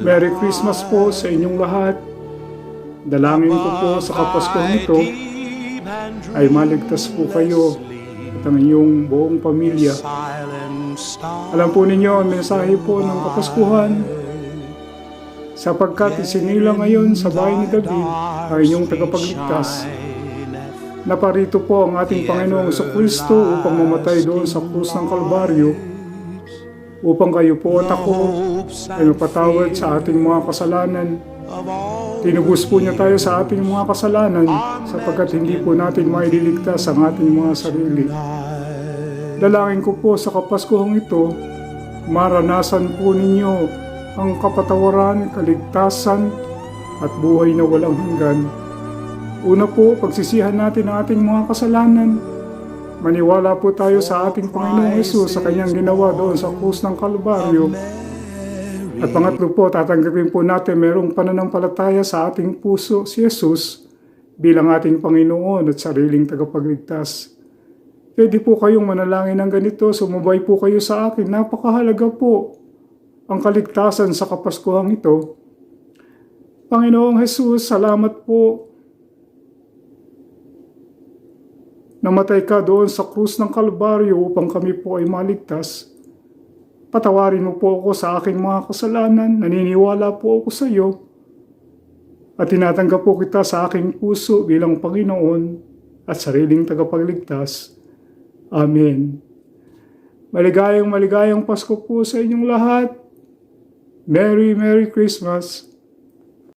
Merry Christmas po sa inyong lahat. Dalangin ko po sa Kapaskuhan ito ay maligtas po kayo at ang inyong buong pamilya. Alam po ninyo ang mensahe po ng Kapaskuhan sapagkat isinila ngayon sa bahay ni David ang inyong tagapagligtas. Naparito po ang ating Panginoong sa Kristo upang mamatay doon sa krus ng Kalbaryo upang kayo po at ako ay mapatawad sa ating mga kasalanan. Tinubos po niya tayo sa ating mga kasalanan sapagkat hindi po natin maililigtas ang ating mga sarili. Dalangin ko po sa Kapaskuhang ito, maranasan po ninyo ang kapatawaran, kaligtasan at buhay na walang hanggan. Una po, pagsisihan natin ang ating mga kasalanan. Maniwala po tayo sa ating Panginoong Yesus sa kanyang ginawa doon sa krus ng Kalbaryo. At pangatlo po, tatanggapin po natin merong pananampalataya sa ating puso si Jesus bilang ating Panginoon at sariling tagapagligtas. Pwede po kayong manalangin ng ganito, sumubay po kayo sa akin. Napakahalaga po ang kaligtasan sa Kapaskuhang ito. Panginoong Jesus, salamat po Namatay ka doon sa krus ng Kalbaryo upang kami po ay maligtas. Patawarin mo po ako sa aking mga kasalanan, naniniwala po ako sa iyo. At tinatanggap po kita sa aking puso bilang Panginoon at sariling tagapagligtas. Amen. Maligayang maligayang Pasko po sa inyong lahat. Merry Merry Christmas.